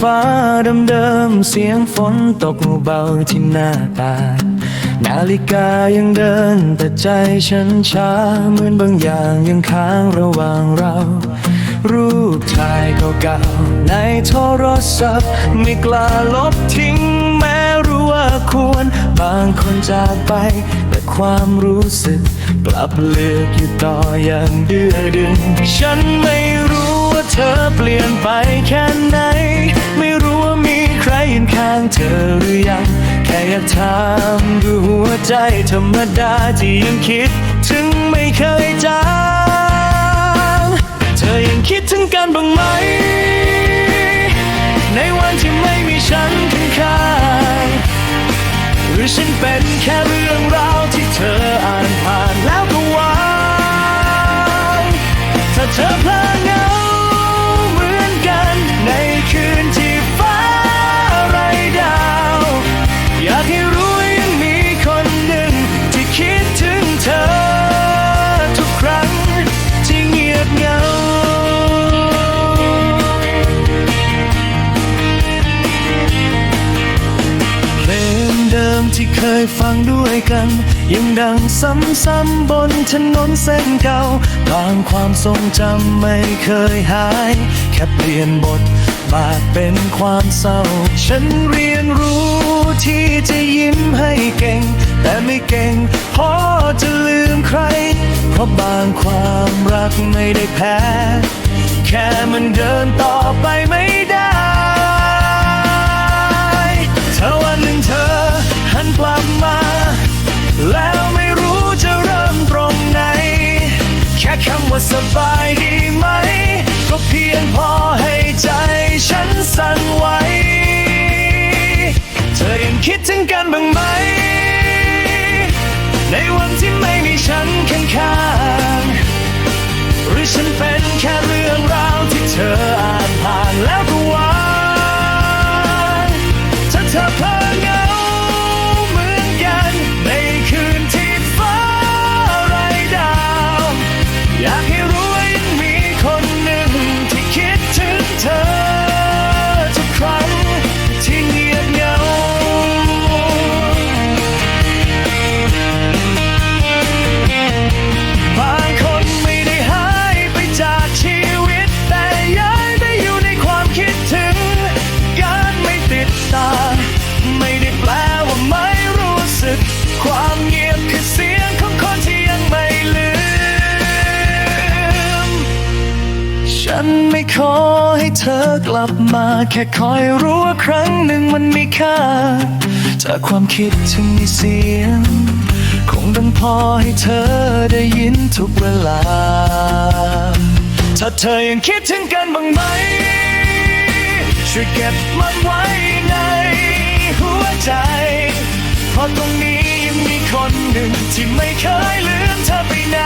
ฟ้าเดิมๆเสียงฝนตกเบาที่หน้าตานาฬิกายังเดินแต่ใจฉันช้าเหมือนบางอย่างยังค้างระหว่างเรา รูปถ่ายเก่าๆในโทรศัพท์ไม่กล้าลบทิ้งแม้รู้ว่าควร บางคนจากไป แต่ความรู้สึก กลับเลือกอยู่ต่ออย่างเดือดึง ฉันไม่รู้ว่าเธอเปลี่ยนไปแค่ไหนางเธอหรือยัง แค่อยากถามดูหัวใจธรรมดาที่ยังคิด ถึงไม่เคยจางเธอยังคิดถึงกันบ้างไหม ในวันที่ไม่มีฉันข้างๆหรือฉันเป็นแค่เรื่องราวที่เธออ่านผ่านแล้วก็วางถ้าเธอพลา เคยฟังด้วยกัน ยังดังซ้ำๆบนถนนเส้นเก่าบางความทรงจำไม่เคยหาย แค่เปลี่ยนบทบาทเป็นความเศร้า ฉันเรียนรู้ที่จะยิ้มให้เก่ง แต่ไม่เก่งพอจะลืมใคร เพราะบางความรักไม่ได้แพ้ แค่มันเดินต่อไปไม่ได้ คิดถึงกันบ้างไหม ในวันที่ไม่มีฉันข้างๆหรือฉันเป็น ขอให้เธอกลับมา แค่คอยรู้ว่าครั้งหนึ่งมันมีค่า จากความคิดถึงในเสียง คงต้องพอให้เธอได้ยินทุกเวลา ถ้าเธอยังคิดถึงกันบ้างไหม ช่วยเก็บมันไว้ในหัวใจ เพราะตรงนี้ยังมีคนหนึ่งที่ไม่เคยลืมเธอไปไหน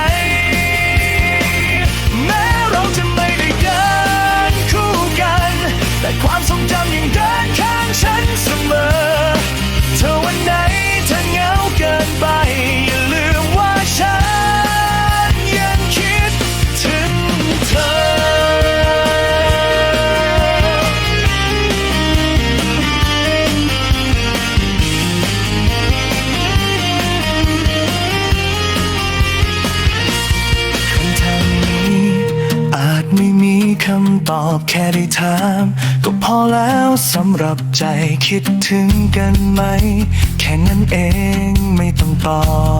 คำตอบแค่ได้ถาม ก็พอแล้วสำหรับใจคิดถึงกันไหม แค่นั้นเองไม่ต้องตอบ